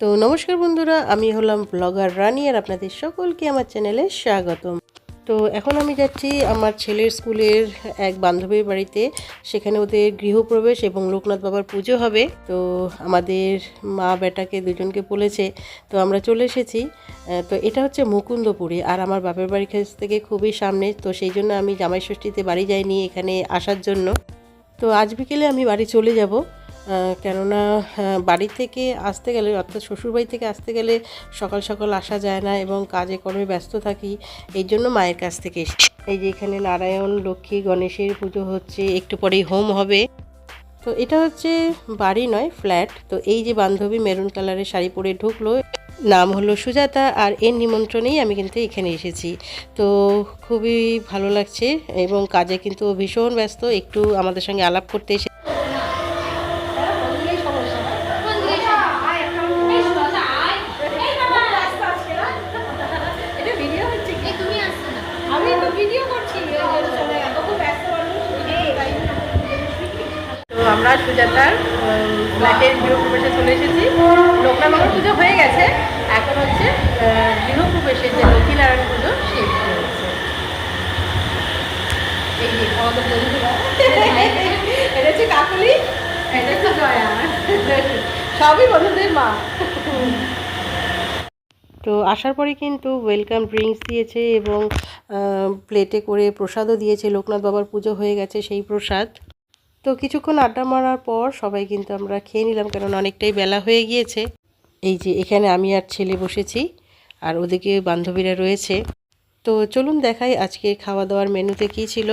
তো নমস্কার বন্ধুরা, আমি হলাম ব্লগার রানি আর আপনাদের সকলকে আমার চ্যানেলে স্বাগতম। তো এখন আমি যাচ্ছি আমার ছেলের স্কুলের এক বান্ধবীর বাড়িতে, সেখানে ওদের গৃহপ্রবেশ এবং লোকনাথ বাবার পুজো হবে। তো আমাদের মা বেটাকে দুজনকে বলেছে, তো আমরা চলে এসেছি। তো এটা হচ্ছে মুকুন্দপুরে আর আমার বাপের বাড়ির কাছ থেকে খুবই সামনে, তো সেই জন্য আমি জামাই ষষ্ঠীতে বাড়ি যাইনি এখানে আসার জন্য। তো আজ বিকেলে আমি বাড়ি চলে যাব। কেননা বাড়ি থেকে আসতে গেলে, অর্থাৎ শ্বশুরবাড়ি থেকে আসতে গেলে সকাল সকাল আসা যায় না এবং কাজে কর্মে ব্যস্ত থাকি, এই জন্য মায়ের কাছ থেকে এই যে এখানে নারায়ণ, লক্ষ্মী, গণেশের পুজো হচ্ছে, একটু পরেই হোম হবে। তো এটা হচ্ছে বাড়ি নয়, ফ্ল্যাট। তো এই যে বান্ধবী মেরুন কালারের শাড়ি পরে ঢুকলো, নাম হলো সুজাতা আর এর নিমন্ত্রণেই আমি কিন্তু এখানে এসেছি। তো খুবই ভালো লাগছে এবং কাজে কিন্তু ভীষণ ব্যস্ত, একটু আমাদের সঙ্গে আলাপ করতে এসে আমরা সুজাতার ফ্ল্যাটের গৃহপ্রবেশে চলে এসেছি। লোকনাথ বাবার পুজো হয়ে গেছে। এখন হচ্ছে আহ, গৃহপ্রবেশের যে লক্ষ্মীনারায়ণ পুজো সেই পুজো হচ্ছে। তো আসার পরে কিন্তু ওয়েলকাম ড্রিঙ্কস দিয়েছে এবং প্লেটে করে প্রসাদও দিয়েছে। লোকনাথ বাবার পুজো হয়ে গেছে সেই প্রসাদ। তো কিছুক্ষণ আড্ডা মারার পর সবাই কিন্তু আমরা খেয়ে নিলাম কারণ অনেকটাই বেলা হয়ে গিয়েছে। এই যে এখানে আমি আর ছেলে বসেছি, আর ওদিকে বান্ধবীরা রয়েছে। তো চলুন দেখাই আজকে খাওয়া দাওয়ার মেনুতে কী ছিল।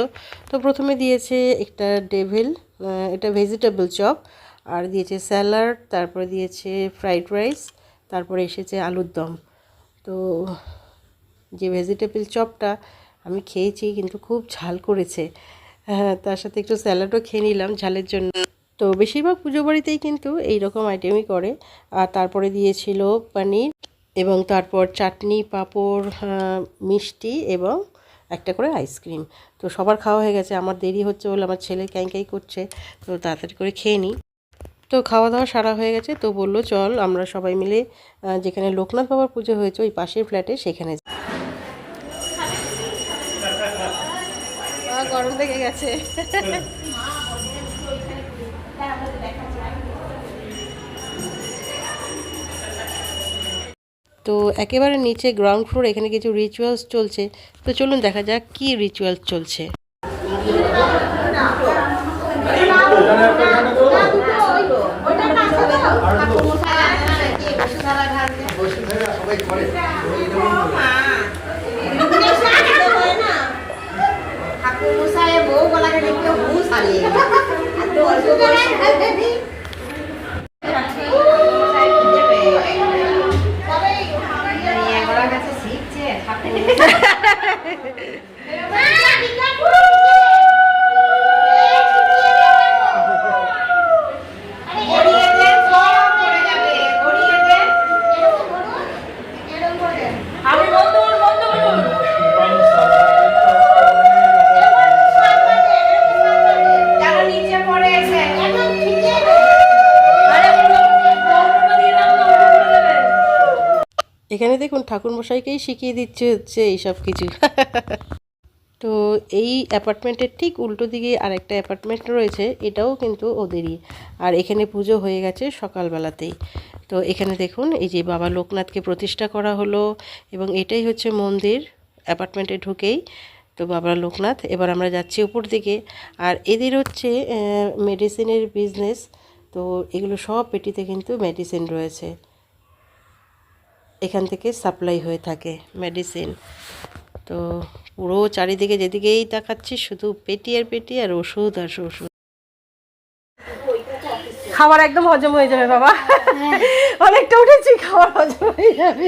তো প্রথমে দিয়েছে একটা ডেভিল এটা ভেজিটেবল চপ আর দিয়েছে স্যালাড তারপরে দিয়েছে ফ্রাইড রাইস তারপরে এসেছে আলুর দম। তো যে ভেজিটেবল চপটা আমি খেয়েছি, কিন্তু খুব ঝাল করেছে। হ্যাঁ তার সাথে একটু স্যালাডও খেয়ে নিলাম ঝালের জন্য। তো বেশিরভাগ পুজো বাড়িতেই কিন্তু এই রকম আইটেমই করে। আর তারপরে দিয়েছিল পনির এবং তারপর চাটনি, পাঁপড় মিষ্টি এবং একটা করে আইসক্রিম তো সবার খাওয়া হয়ে গেছে। আমার দেরি হচ্ছে বলে আমার ছেলে ক্যাই করছে। তো তাড়াতাড়ি করে খেয়ে নিই। তো খাওয়া দাওয়া সারা হয়ে গেছে। তো বলল, চল, আমরা সবাই মিলে যেখানে লোকনাথ বাবার পুজো হয়েছে, ওই পাশের ফ্ল্যাটে সেখানে যাই। গরম লেগে গেছে। তো একেবারে নিচে গ্রাউন্ড ফ্লোর এখানে কিছু রিচুয়ালস চলছে। তো চলুন দেখা যাক কি রিচুয়ালস চলছে। বউ গলাকে দেখতে হুঁশ হারিয়ে গেল। এখানে দেখুন ঠাকুরমশাইকেই শিখিয়ে দিচ্ছে হচ্ছে এইসব কিছু। তো এই অ্যাপার্টমেন্টের ঠিক উল্টো দিকে আরেকটা অ্যাপার্টমেন্ট রয়েছে, এটাও কিন্তু ওদেরই। আর এখানে পুজো হয়ে গেছে সকালবেলাতেই। তো এখানে দেখুন এই যে বাবা লোকনাথকে প্রতিষ্ঠা করা হলো এবং এটাই হচ্ছে মন্দির অ্যাপার্টমেন্টে ঢুকেই। তো বাবা লোকনাথ, এবার আমরা যাচ্ছি উপর দিকে। আর এদের হচ্ছে মেডিসিনের বিজনেস তো এগুলো সব পেটিতে কিন্তু মেডিসিন রয়েছে। এখান থেকে সাপ্লাই হয়ে থাকে মেডিসিন তো পুরো চারিদিকে যেদিকেই তাকাচ্ছি শুধু পেটি আর পেটি আর ওষুধ আর ওষুধ। খাবার একদম হজম হয়ে যাবে বাবা। অনেকটা উঠেছি খাবার হজম হয়ে যাবে।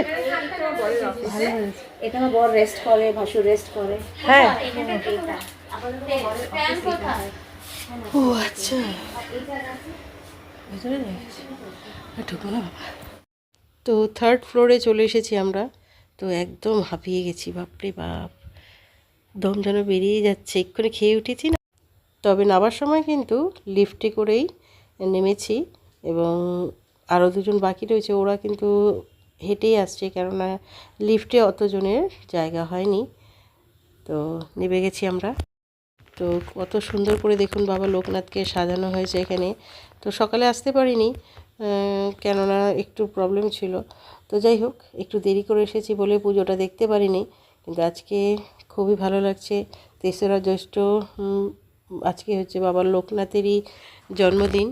এটা আমার বড় রেস্ট করে ভাসুর রেস্ট করে। হ্যাঁ। ও আচ্ছা। ভেতরে ঢুকবো না বাবা। তো থার্ড ফ্লোরে চলে এসেছি আমরা। তো একদম হাঁপিয়ে গেছি, বাপরে বাপ। দম যেন বেরিয়ে যাচ্ছে, এক্ষুনি খেয়ে উঠেছি না। তবে নামার সময় কিন্তু লিফটে করেই নেমেছি এবং আরও দুজন বাকি রয়েছে, ওরা কিন্তু হেঁটেই আসছে কেননা লিফটে অতজনের জায়গা হয়নি। তো নেমে গেছি আমরা। তো কত সুন্দর করে দেখুন বাবা লোকনাথকে সাজানো হয়েছে এখানে। তো সকালে আসতে পারিনি কেননা একটু প্রবলেম ছিল। তো যাই হোক, একটু দেরি করে এসেছি বলে পুজোটা দেখতে পারিনি, কিন্তু আজকে খুবই ভালো লাগছে। তেসরা জ্যৈষ্ঠ আজকে হচ্ছে বাবার লোকনাথেরই জন্মদিন।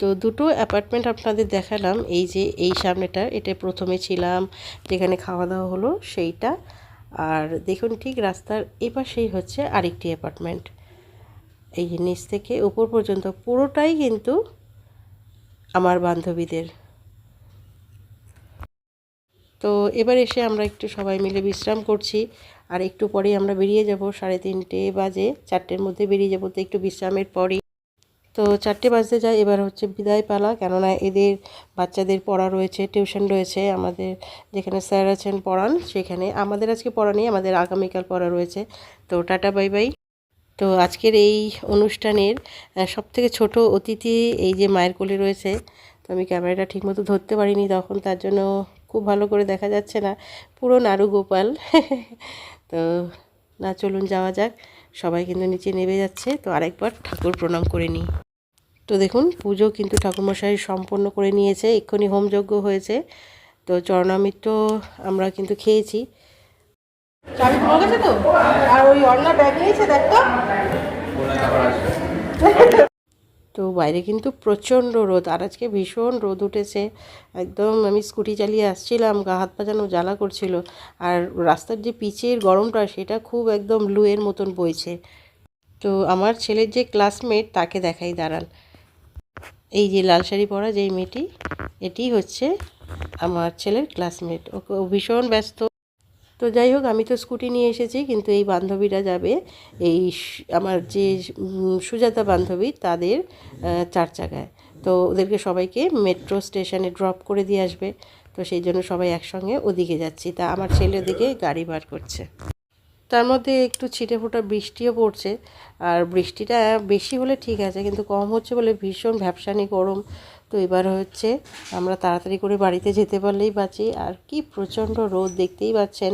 তো দুটো অ্যাপার্টমেন্ট আপনাদের দেখালাম, এই যে এই সামনেটা, এটা প্রথমে ছিলাম, যেখানে খাওয়া দাওয়া হলো সেইটা। আর দেখুন ঠিক রাস্তার এপাশেই হচ্ছে আরেকটি অ্যাপার্টমেন্ট এই নিচ থেকে উপর পর্যন্ত পুরোটাই কিন্তু আমার বান্ধবীদের। তো এবার এসে আমরা একটু সবাই মিলে বিশ্রাম করছি আর একটু পরেই আমরা বেরিয়ে যাব, সাড়ে তিনটে বাজে, চারটের মধ্যে বেরিয়ে যাব। তো একটু বিশ্রামের পরই তো চারটে বাজতে যায়, এবার হচ্ছে বিদায় পালা কেননা এদের বাচ্চাদের পড়া রয়েছে, টিউশন রয়েছে, আমাদের যেখানে স্যার আছেন পড়ান, সেখানে আমাদের আজকে পড়া নেই, আমাদের আগামীকাল পড়া রয়েছে। তো টাটা, বাই বাই। তো আজকের এই অনুষ্ঠানের সব থেকে ছোট অতিথি এই যে মায়ের কোলে রয়েছে, তো আমি ক্যামেরাটা ঠিকমতো ধরতে পারিনি তখন, তার জন্য খুব ভালো করে দেখা যাচ্ছে না। পুরো নাড়ু গোপাল তো না, চলুন যাওয়া যাক। সবাই কিন্তু নিচে নেমে যাচ্ছে। তো আরেকবার ঠাকুর প্রণাম করে নিই। তো দেখুন, পুজো কিন্তু ঠাকুরমশাই সম্পন্ন করে নিয়েছে। এক্ষুনি হোমযজ্ঞ হয়েছে। তো চরণামৃত আমরা কিন্তু খেয়েছি। তো? আর ওই অন্য ব্যাগ নিয়েছে তো বাইরে কিন্তু প্রচণ্ড রোদ, আর আজকে ভীষণ রোদ উঠেছে। একদম আমি স্কুটি চালিয়ে আসছিলাম, গা হাত পা যেন জ্বালা করছিল, আর রাস্তার যে পিচের গরমটা সেটা খুব একদম লুয়ের মতন বইছে। তো আমার ছেলের যে ক্লাসমেট তাকে দেখাই, দাঁড়ান। এই যে লাল শাড়ি পরা যেই মেয়েটি, এটি হচ্ছে আমার ছেলের ক্লাসমেট। ওকে ও ভীষণ ব্যস্ত। তো যাই হোক, আমি তো স্কুটি নিয়ে এসেছি, কিন্তু এই বান্ধবীরা যাবে। এই আমার যে সুজাতা বান্ধবী, তাদের চার চাকায়। তো ওদেরকে সবাইকে মেট্রো স্টেশনে ড্রপ করে দিয়ে আসবে। তো সেই জন্য সবাই একসঙ্গে ওদিকে যাচ্ছি। তা আমার ছেলে ওদিকে গাড়ি বার করছে। তার মধ্যে একটু ছিটে ফোটা বৃষ্টিও পড়ছে। আর বৃষ্টিটা বেশি হলে ঠিক আছে, কিন্তু কম হচ্ছে বলে ভীষণ ভ্যাপসানি গরম। তো এবার হচ্ছে আমরা তাড়াতাড়ি করে বাড়িতে যেতে পারলেই বাঁচি। আর কি প্রচণ্ড রোদ দেখতেই পাচ্ছেন,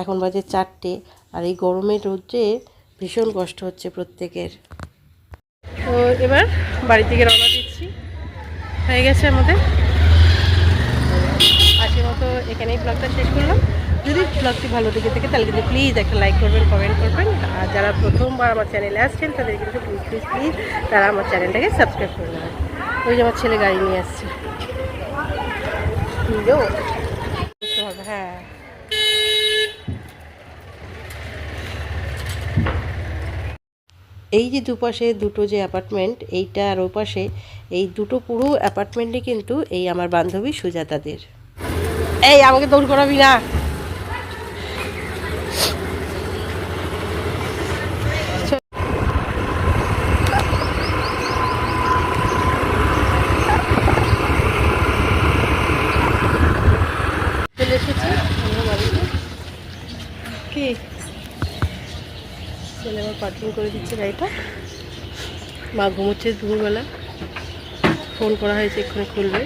এখন বাজে চারটে আর এই গরমের রোদে ভীষণ কষ্ট হচ্ছে প্রত্যেকের। তো এবার বাড়ি থেকে রওনা দিচ্ছি। হয়ে গেছে আমাদের। আজকের মতো এখানেই ব্লগটা শেষ করলাম। যদি ব্লগটি ভালো লেগে থাকে তাহলে কিন্তু প্লিজ একটা লাইক করবেন কমেন্ট করবেন। আর যারা প্রথমবার আমার চ্যানেলে আসছেন, তাদের কিন্তু প্লিজ প্লিজ প্লিজ তারা আমার চ্যানেলটাকে সাবস্ক্রাইব করে নেবেন। ওই যে আমার ছেলে গাড়ি নিয়ে আসছে। হ্যাঁ। এই যে দুপাশে দুটো যে অ্যাপার্টমেন্ট, এইটা আর ওপাশে, এই দুটো পুরো অ্যাপার্টমেন্টই কিন্তু এই আমার বান্ধবী সুজাতাদের। এই আমাকে দৌড় করাবি না চলে এসেছি আমরা বাড়িতে কি ছেলে আমার পার্কিং করে দিচ্ছে গাড়িটা। মা ঘুমোচ্ছে দুপুরবেলা। ফোন করা হয়েছে এক্ষুনি খুলবে।